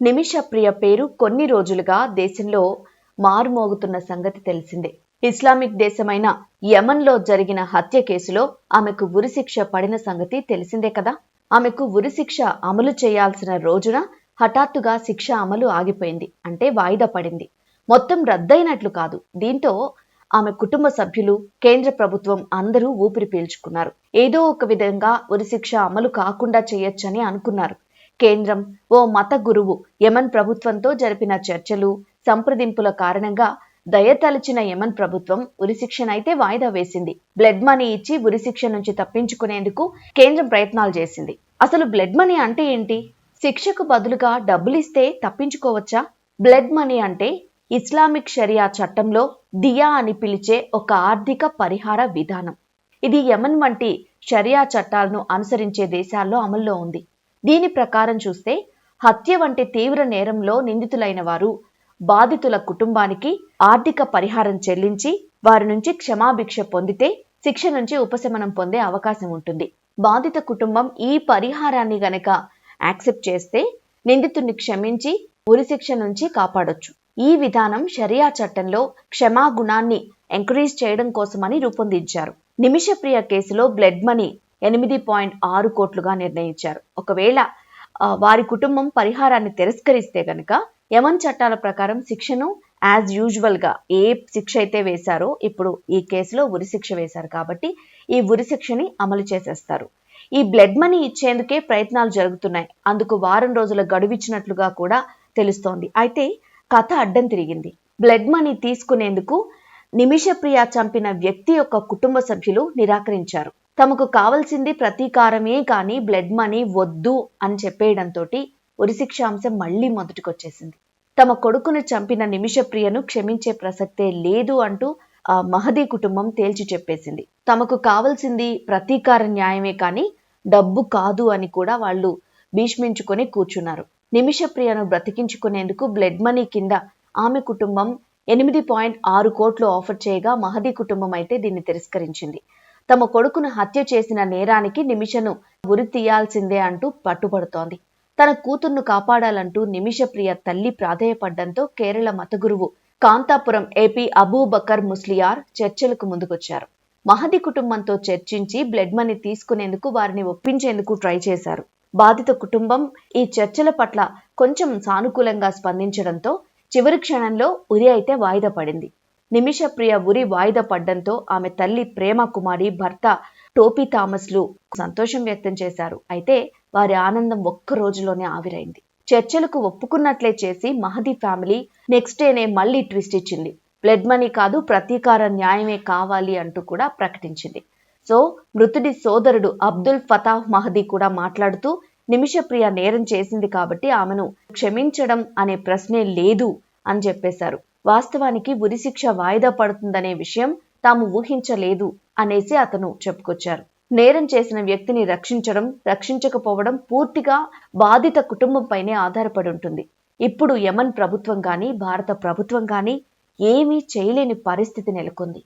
నిమిష ప్రియ పేరు కొన్ని రోజులుగా దేశంలో మారుమోగుతున్న సంగతి తెలిసిందే. ఇస్లామిక్ దేశమైన యమన్లో జరిగిన హత్య కేసులో ఆమెకు ఉరిశిక్ష పడిన సంగతి తెలిసిందే కదా? ఆమెకు ఉరిశిక్ష అమలు చేయాల్సిన రోజున హఠాత్తుగా శిక్ష అమలు ఆగిపోయింది. అంటే వాయిదా పడింది. మొత్తం రద్దయినట్లు కాదు. దీంతో ఆమె కుటుంబ సభ్యులు కేంద్ర ప్రభుత్వం అందరూ ఊపిరి పీల్చుకున్నారు. ఏదో ఒక విధంగా ఉరిశిక్ష అమలు కాకుండా చేయొచ్చని అనుకున్నారు. కేంద్రం ఓ మత గురువు యమన్ ప్రభుత్వంతో జరిపిన చర్చలు సంప్రదింపుల కారణంగా దయతలిచిన యమన్ ప్రభుత్వం ఉరిశిక్షనైతే వాయిదా వేసింది. బ్లడ్ మనీ ఇచ్చి ఉరిశిక్ష నుంచి తప్పించుకునేందుకు కేంద్రం ప్రయత్నాలు చేసింది. అసలు బ్లడ్ మనీ అంటే ఏంటి? శిక్షకు బదులుగా డబ్బులిస్తే తప్పించుకోవచ్చా? బ్లడ్ మనీ అంటే ఇస్లామిక్ షరియా చట్టంలో దియా అని పిలిచే ఒక ఆర్థిక పరిహార విధానం. ఇది యమన్ వంటి షరియా చట్టాలను అనుసరించే దేశాల్లో అమల్లో ఉంది. దీని ప్రకారం చూస్తే హత్య వంటి తీవ్ర నేరంలో నిందితులైన వారు బాధితుల కుటుంబానికి ఆర్థిక పరిహారం చెల్లించి వారి నుంచి క్షమాభిక్ష పొందితే శిక్ష నుంచి ఉపశమనం పొందే అవకాశం ఉంటుంది. బాధిత కుటుంబం ఈ పరిహారాన్ని గనక యాక్సెప్ట్ చేస్తే నిందితుడిని క్షమించి ఉరిశిక్ష నుంచి కాపాడొచ్చు. ఈ విధానం షరియా చట్టంలో క్షమాగుణాన్ని ఎంకరేజ్ చేయడం కోసమని రూపొందించారు. నిమిషప్రియ కేసులో బ్లడ్ మనీ ఎనిమిది పాయింట్ ఆరు కోట్లుగా నిర్ణయించారు. ఒకవేళ వారి కుటుంబం పరిహారాన్ని తిరస్కరిస్తే కనుక యమన్ చట్టాల ప్రకారం శిక్షను యాజ్ యూజువల్గా ఏ శిక్ష అయితే వేశారో ఇప్పుడు ఈ కేసులో ఉరిశిక్ష వేశారు కాబట్టి ఈ ఉరిశిక్షని అమలు చేసేస్తారు. ఈ బ్లడ్ మనీ ఇచ్చేందుకే ప్రయత్నాలు జరుగుతున్నాయి. అందుకు వారం రోజుల గడువిచ్చినట్లుగా కూడా తెలుస్తోంది. అయితే కథ అడ్డం తిరిగింది. బ్లడ్ మనీ తీసుకునేందుకు నిమిషప్రియ చంపిన వ్యక్తి యొక్క కుటుంబ సభ్యులు నిరాకరించారు. తమకు కావలసింది ప్రతీకారమే కానీ బ్లడ్ మనీ వద్దు అని చెప్పేయడంతో ఉరిశిక్ష అంశం మళ్ళీ మొదటికొచ్చేసింది. తమ కొడుకును చంపిన నిమిషప్రియను క్షమించే ప్రసక్తే లేదు అంటూ ఆ మహదీ కుటుంబం తేల్చి చెప్పేసింది. తమకు కావలసింది ప్రతీకార న్యాయమే కానీ డబ్బు కాదు అని కూడా వాళ్ళు భీష్మించుకొని కూర్చున్నారు. నిమిషప్రియను బ్రతికించుకునేందుకు బ్లడ్ మనీ కింద ఆమె కుటుంబం ఎనిమిది పాయింట్ ఆరు కోట్లు ఆఫర్ చేయగా మహదీ కుటుంబం అయితే దీన్ని తిరస్కరించింది. తమ కొడుకును హత్య చేసిన నేరానికి నిమిషను ఉరి తీయాల్సిందే అంటూ పట్టుబడుతోంది. తన కూతుర్ను కాపాడాలంటూ నిమిషప్రియ తల్లి ప్రాధేయపడ్డంతో కేరళ మతగురువు కాంతాపురం ఏపీ అబూబకర్ ముస్లియార్ చర్చలకు ముందుకొచ్చారు. మహది కుటుంబంతో చర్చించి బ్లడ్ మనీ తీసుకునేందుకు వారిని ఒప్పించేందుకు ట్రై చేశారు. బాధిత కుటుంబం ఈ చర్చల పట్ల కొంచెం సానుకూలంగా స్పందించడంతో చివరి క్షణంలో ఉరి అయితే వాయిదా పడింది. నిమిషప్రియ ఉరి వాయిదా పడ్డంతో ఆమె తల్లి ప్రేమ కుమారి భర్త టోపీ థామస్లు సంతోషం వ్యక్తం చేశారు. అయితే వారి ఆనందం ఒక్క రోజులోనే ఆవిరైంది. చర్చలకు ఒప్పుకున్నట్లే చేసి మహదీ ఫ్యామిలీ నెక్స్ట్ డేనే మళ్ళీ ట్విస్ట్ ఇచ్చింది. బ్లడ్ మనీ కాదు ప్రతీకార న్యాయమే కావాలి అంటూ కూడా ప్రకటించింది. సో మృతుడి సోదరుడు అబ్దుల్ ఫతాహ్ మహదీ కూడా మాట్లాడుతూ నిమిషప్రియ నేరం చేసింది కాబట్టి ఆమెను క్షమించడం అనే ప్రశ్నే లేదు అని చెప్పేశారు. వాస్తవానికి ఉరిశిక్ష వాయిదా పడుతుందనే విషయం తాము ఊహించలేదు అనేసి అతను చెప్పుకొచ్చారు. నేరం చేసిన వ్యక్తిని రక్షించడం రక్షించకపోవడం పూర్తిగా బాధిత కుటుంబంపైనే ఆధారపడి ఉంటుంది. ఇప్పుడు యమన్ ప్రభుత్వం కానీ భారత ప్రభుత్వం కానీ ఏమీ చేయలేని పరిస్థితి నెలకొంది.